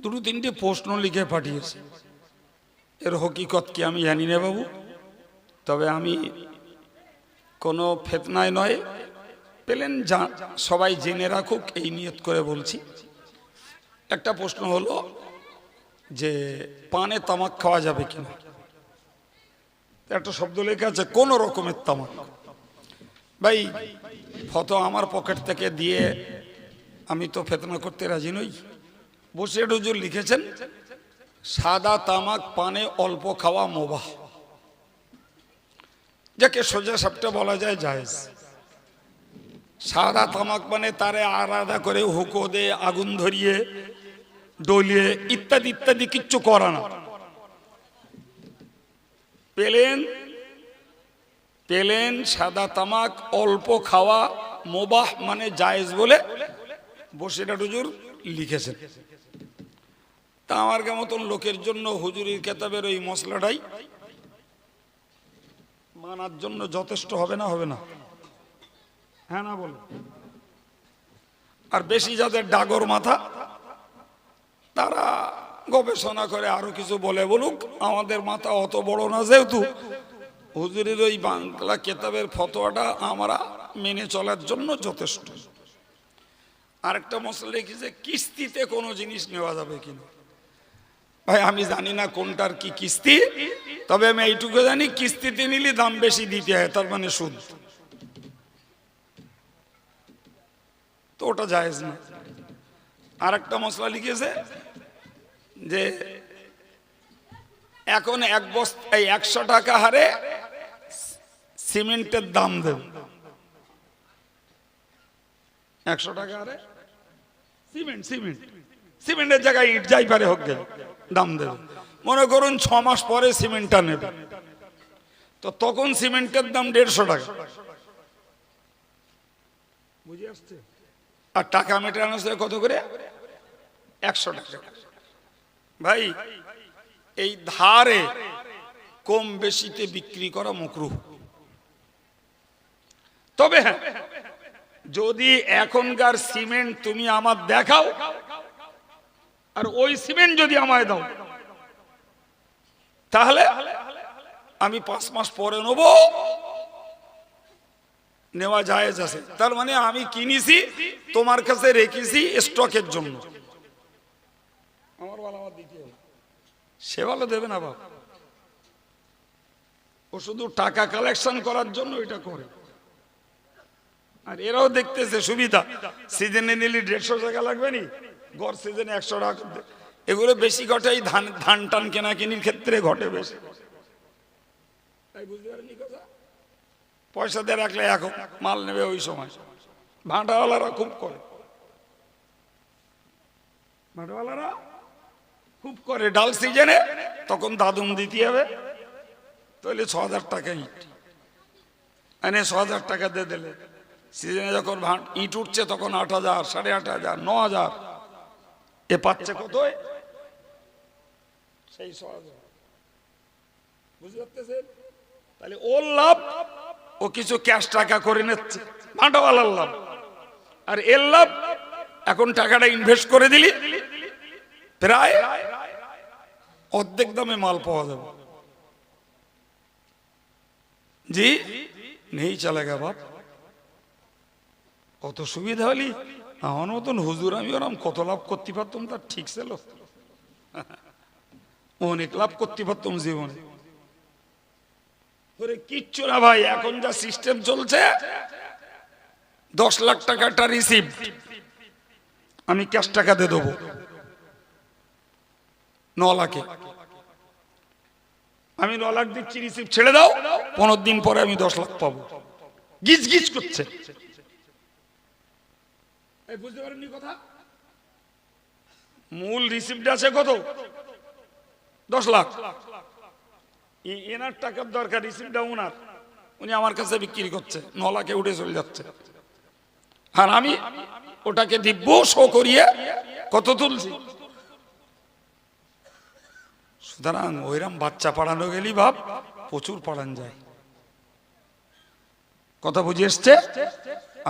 দুটো তিনটে প্রশ্ন লিখে পাঠিয়েছে। এর হকিকত কি আমি জানি না বাবু। তবে আমি কোনো ফেতনায় নয়। পেলেন যা, সবাই জেনে রাখুক, এই নিয়ত করে বলছি। একটা প্রশ্ন হলো যে, পানে তামাক খাওয়া যাবে কিনা? একটা শব্দ লেখা আছে, কোনো রকমের তামাক। ভাই ফটো আমার পকেট থেকে দিয়ে আমি তো ফেতনা করতে রাজি নই। বসে হুজুর লিখেছেন, সাদা তামাক পানে অল্প খাওয়া মোবাহ। যাকে সোজা সাপটা বলা যায় জায়েজ। সাদা তামাক মানে তারে আলাদা করে হুকো দে, আগুন ধরিয়ে, ডলিয়ে, ইত্যাদি ইত্যাদি কিচ্ছু করা না। পেলেন পেলেন সাদা তামাক অল্প খাওয়া মোবাহ মানে জায়েজ বলে বসিরা হুজুর লিখেছেন। তা আমার মতন লোকের জন্য হুজুরির কেতাবের ওই মশলাটাই মানার জন্য যথেষ্ট হবে না হবে না। হ্যাঁ না বলো আর বেশি যাদের ডাগর মাথা, তারা গবেষণা করে আরও কিছু বলে বলুক, আমাদের মাথা অত বড় না যেহেতু হুজুরের ওই বাংলা কেতাবের ফতোয়াটা আমরা মেনে চলার জন্য যথেষ্ট। আরেকটা মশলা লিখেছে, কিস্তিতে কোনো জিনিস নেওয়া যাবে কিনা? ভাই, আমি জানি না কোনটার কি কিস্তি, তবে আমি এইটুকু জানি, কিস্তিতে নিলে দাম বেশি দিতে হয়, তার মানে সুদ। তো ওটা জায়েজ না। আর একটা মশলা লিখেছে যে, এখন এক বস্তা একশো টাকা হারে সিমেন্টের দাম দেবে। একশো টাকা হারে সিমেন্ট সিমেন্ট। সিমেন্টের জায়গায় ইট যাই পারে হোক দাম দেবে মনে করুন ছ মাস পরে সিমেন্টটা নেবে। তো তখন সিমেন্টের দাম দেড়শো টাকা। বুঝে আসছে? আর টাকা মেটানো কত করে? একশো টাকা। ভাই, এই ধারে কম বেশিতে বিক্রি করা মকরু। তবে হ্যাঁ যদি এখনকার সিমেন্ট তুমি আমার দেখাও, আর ওই সিমেন্ট যদি আমায় দাও, তাহলে আমি পাঁচ মাস পরে নেব। নেওয়া যায় আছে। তার মানে আমি কিনেছি, তোমার কাছে রেখেছি স্টকের জন্য। সে ভালো দেবে না বাবা ও শুধু টাকা কালেকশন করার জন্য এটা করে। আর এরাও দেখতেছে সুবিধা। সিজনে নিলে দেড়শো টাকা লাগবে নি? গড় সিজনে একশো টাকা এগুলো বেশি ঘটে এই ধান ধান টান কেনা কিনির ক্ষেত্রে ঘটে বেশি। বুঝতে কথা? পয়সা দিয়ে রাখলে এখন মাল নেবে ওই সময়। ভাঁটাওয়ালারা খুব করে। ভাঁটাওয়ালারা খুব করে। ডাল সিজনে তখন দাদুম দিতে হবে। তাহলে ছ হাজার টাকা ইট। এনে ছ হাজার টাকা দিয়ে দিলে। সিজনে যখন ইট উঠছে তখন আট হাজার, সাড়ে আট হাজার, ন হাজার। এ পাচ্ছে কত সেই তাহলে ওর লাভ, ও কিছু ক্যাশ টাকা করে নিচ্ছে। ভাঁটাওয়ালার লাভ। আর এর লাভ, এখন টাকাটা ইনভেস্ট করে দিলি, প্রায় অর্ধেক দামে মাল পাওয়া যাবে। জি, নেই চালেগা বাপ কত সুবিধা হলি? আমার মতন হুজুর আমি ওরম কত লাভ করতে পারতাম, তার ঠিক ছিল। অনেক লাভ করতে পারতাম জীবনে। ওরে, কিচ্ছু না ভাই, এখন যা সিস্টেম চলছে, দশ লাখ টাকাটা রিসিপ্ট আমি ক্যাশ টাকা দিয়ে দেবো। ন লাখে। আমি ন লাখ দিচ্ছি রিসিপ্ট ছেড়ে দাও, পনেরো দিন পরে আমি দশ লাখ পাবো। গিজ গিজ করছে। এই বুঝতে পারেননি কথা? মূল রিসিপ্ট আছে কত? দশ লাখ। এনার টাকার দরকার, রিসিপ্টটা ওনার। উনি আমার কাছে বিক্রি করছে, ন লাখে উঠে চলে যাচ্ছে। আর আমি ওটাকে দিব্য শো করিয়ে কত তুলছি? সুতরাং ওইরাম বাচ্চা পাড়ানো গেলি ভাব, প্রচুর পাড়ান যায়। কথা বুঝে এসছে?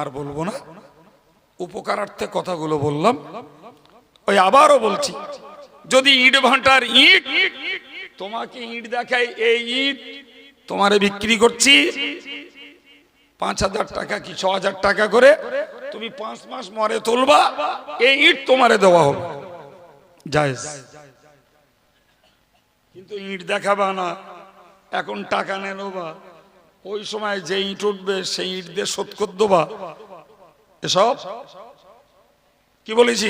আর বলব না। উপকারার্থে কথাগুলো বললাম। ওই আবারও বলছি, যদি ইট ভাটার ইট, তোমাকে ইট দেখায় এই ইট, তোমারে বিক্রি করছি পাঁচ হাজার টাকা কি ছ হাজার টাকা করে, তুমি পাঁচ মাস মরে তুলবা, এই ইট তোমারে দেওয়া হবে। কিন্তু ইট দেখাবা না, এখন টাকা নেন বা ওই সময় যে ইট উঠবে সেই ইট দিয়ে শোধ করে দেবা। এসব? কি বলেছি?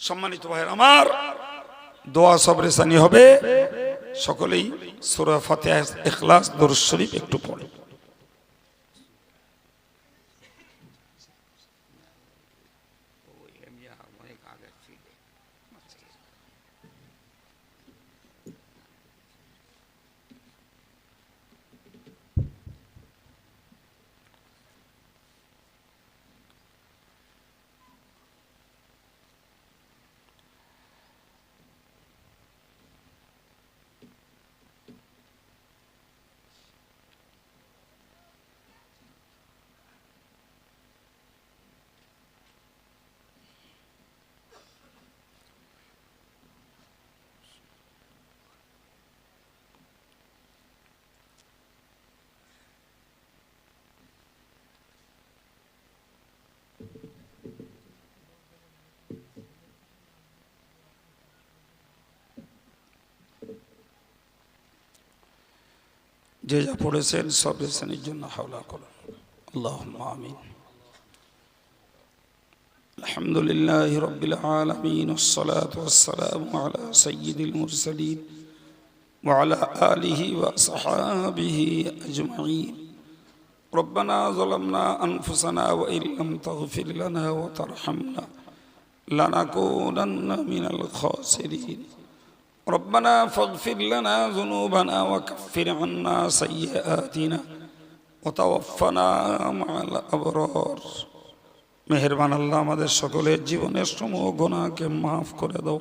সম্মানিত ভাই আমার দোয়া সব রেসানি হবে। সকলেই সুরা ফাতেহা ইখলাস দরুদ শরীফ একটু পড়ে। যে যা পড়েছেন সব রেশনের জন্য হাওলা করুন আল্লাহ আমিন الحمد لله رب العالمين والصلاة والسلام على سيد المرسلين وعلى آله وصحابه أجمعين ربنا ظلمنا أنفسنا وإن لم تغفر لنا وترحمنا لنكونن من الخاسرين ربنا فاغفر لنا ذنوبنا وكفر عنا سيئاتنا وتوفنا مع الأبرار মেহেরবান আল্লাহ আমাদের সকলের জীবনের সমূহ গোনাকে মাফ করে দাও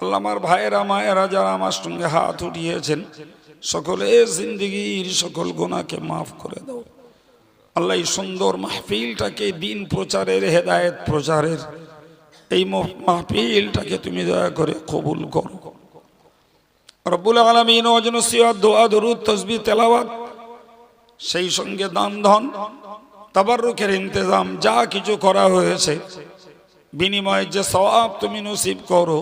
আল্লাহ আমার ভাইয়েরা মায়েরা যারা আমার সঙ্গে হাত উঠিয়েছেন সকলে জিন্দগির সকল গোনাকে মাফ করে দাও আল্লাহ এই সুন্দর মাহফিলটাকে দিন প্রচারের হেদায়েত প্রচারের এই মাহফিলটাকে তুমি দয়া করে কবুল করো। রব্বুল আলমিন অজন সিয়াদ, দোয়া, দরুদ তসবি তেলাওয়াত, সেই সঙ্গে দান, ধন তাবারুকের ইন্তজাম, যা কিছু করা হয়েছে, বিনিময়ে যে সওয়াব তুমি নসিব করো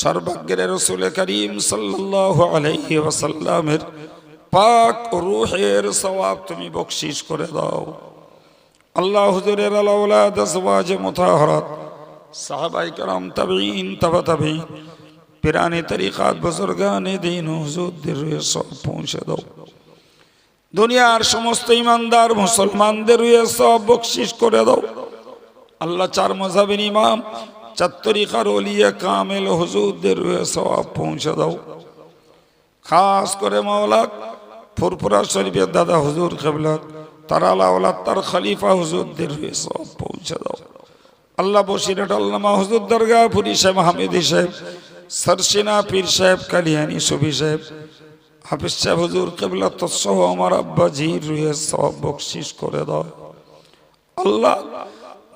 সর্বাগ্যের রসুল করিম সাল্লাল্লাহু আলাইহি ওয়াসাল্লামের পাক রূহের সওয়াব তুমি বকশিস করে দাও। আল্লাহ হুজুরের আলাউলাদ আজওয়াজ মুতাহহারাত সাহাবাই کرام তাবিঈন তাবা তাবিঈন পিরানি তরিকাত বুজুর্গানে দিন হুজুরদের সব পৌঁছে দাও দুনিয়ার সমস্ত ইমানদার মুসলমানদের সব বকশিস করে দাও আল্লাহ চার মজাবের ইমাম চার তরিকার অলিয়া কামেল হুজুরদের সব পৌঁছে দাও খাস করে মাওলা ফুরফুরা শরীফের দাদা হুজুর কেবলাত তার আল্লাহ তার খলিফা হুজুরদের সব পৌঁছে দাও আল্লাহ বসিরট আল্লামা হুজুর দরগা ফুরি সাহেব, হামিদি সাহেব সরসিনা পীর সাহেব, কালিয়ানি সুফি সাহেব, হাফিজ সাহেব হুজুর কেবলা তৎসহ আমার আব্বা জি রুহে সব বকশিস করে দাও। আল্লাহ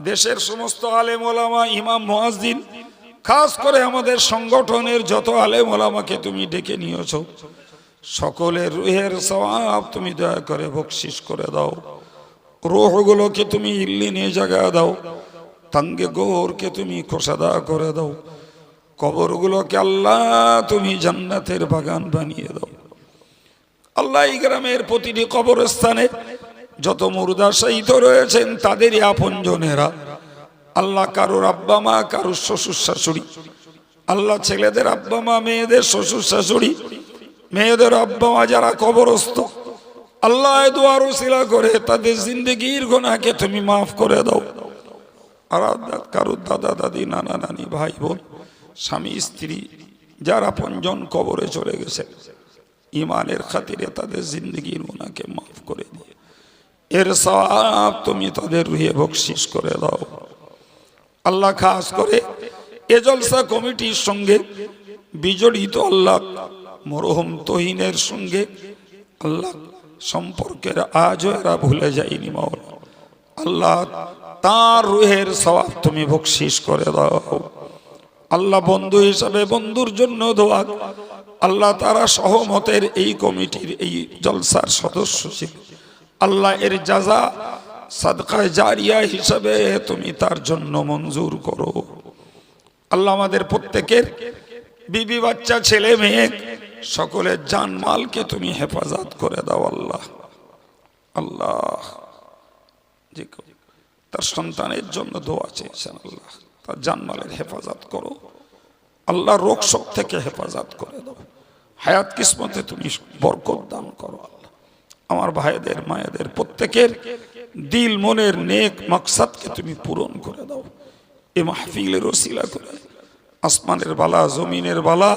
দেশের সমস্ত আলেম ওলামা, ইমাম, মুয়াজ্জিন, খাস করে আমাদের সংগঠনের যত আলেম ওলামাকে তুমি ডেকে নিয়েছ, সকলের রুহের সওয়াব তুমি দয়া করে বকশিস করে দাও। রোহগুলোকে তুমি ইল্লিনে জায়গা দাও। তাঙ্গে গোরকে তুমি খোসাদা করে দাও। কবরগুলোকে আল্লাহ তুমি জান্নাতের বাগান বানিয়ে দাও। আল্লাহ গ্রামের প্রতিটি কবরস্থানে যত মুর্দা শহীদ রয়েছেন, তাদেরই আপনজনেরা আল্লাহ কারোর আব্বা মা, কারোর শ্বশুর শাশুড়ি। আল্লাহ ছেলেদের আব্বা মা, মেয়েদের শ্বশুর শাশুড়ি। মেয়েদের আব্বা মা যারা কবরস্থ, আল্লাহ দোয়ার শিলা করে তাদের জিন্দগির গোনাকে তুমি মাফ করে দাও। আর কারোর দাদা, দাদি, নানা, নানি, ভাই, বোন, স্বামী, স্ত্রী, যারা পঞ্জন কবরে চলে গেছে, ইমানের খাতিরে তাদের জিন্দগির ওনাকে মাফ করে দিয়ে। এর সব তুমি তাদের রুহে বকশিস করে দাও। আল্লাহ খাস করে এ জলসা কমিটির সঙ্গে বিজড়িত আল্লাহ, মরহম তহিনের সঙ্গে আল্লাহ সম্পর্কের আজও এরা ভুলে যায়নি মাওলা আল্লাহ তার রুহের সবাব তুমি বকশিস করে দাও। আল্লাহ বন্ধু হিসাবে বন্ধুর জন্য দোয়া। আল্লাহ তারা সহমতের এই কমিটির এই জলসার সদস্য ছিল আল্লাহ এর যাজা সাদকায় জারিয়া হিসাবে তুমি তার জন্য মঞ্জুর করো। আল্লাহ আমাদের প্রত্যেকের বিবি বাচ্চা, ছেলে, মেয়ে, সকলের জানমালকে তুমি হেফাজত করে দাও আল্লাহ। আল্লাহ। কেউ তার সন্তানের জন্য দোয়া চেয়েছেন আল্লাহ। তার জানমালের হেফাজত করো। আল্লাহ রোগ শোক থেকে হেফাজত করে দাও। হায়াত কিসমতে তুমি বরকত দান করো আল্লাহ। আমার ভাইদের, মায়েদের, প্রত্যেকের দিল, মনের নেক মকসাদকে তুমি পূরণ করে দাও। এ মাহফিলের ওসিলা করে। আসমানের বালা, জমিনের বালা।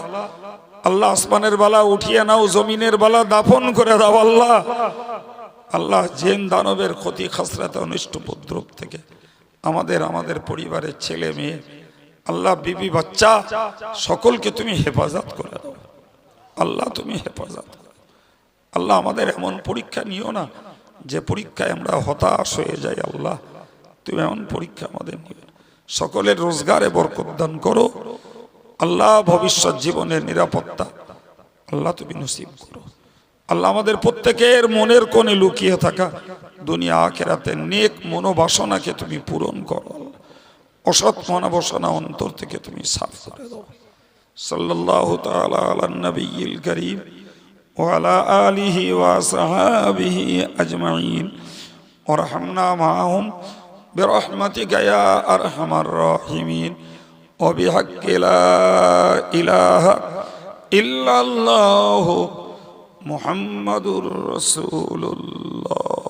আল্লাহ আসমানের বালা, উঠিয়ে নাও জমিনের বালা, দাফন করে দাও আল্লাহ। আল্লাহ জেন দানবের ক্ষতি খাসরাত অনিষ্ট উপদ্রব থেকে আমাদের আমাদের পরিবারের ছেলে মেয়ে, আল্লাহ বিবি বাচ্চা, সকলকে তুমি হেফাজত করে দাও। আল্লাহ তুমি হেফাজত। আল্লাহ আমাদের এমন পরীক্ষা নিও না যে পরীক্ষায় আমরা হতাশ হয়ে যাই, আল্লাহ। তুমি এমন পরীক্ষা আমাদের নিও। সকলের রোজগারে বরকত দান করো। আল্লাহ ভবিষ্যৎ জীবনের নিরাপত্তা আল্লাহ তুমি নসিব করো। আল্লাহ আমাদের প্রত্যেকের মনের কোণে লুকিয়ে থাকা দুনিয়া আখেরাতে নেক মনোবাসনাকে তুমি পূরণ করো আল্লাহ। অসৎ মনোবাসনা অন্তর থেকে তুমি সাফ করে দাও সাল্লাল্লাহু তাআলা আলা নবিয়িল করিম وعلى آله وصحابه أجمعين وارحمنا معهم برحمتك يا أرحم الراحمين وبحق لا إله إلا الله محمد رسول الله.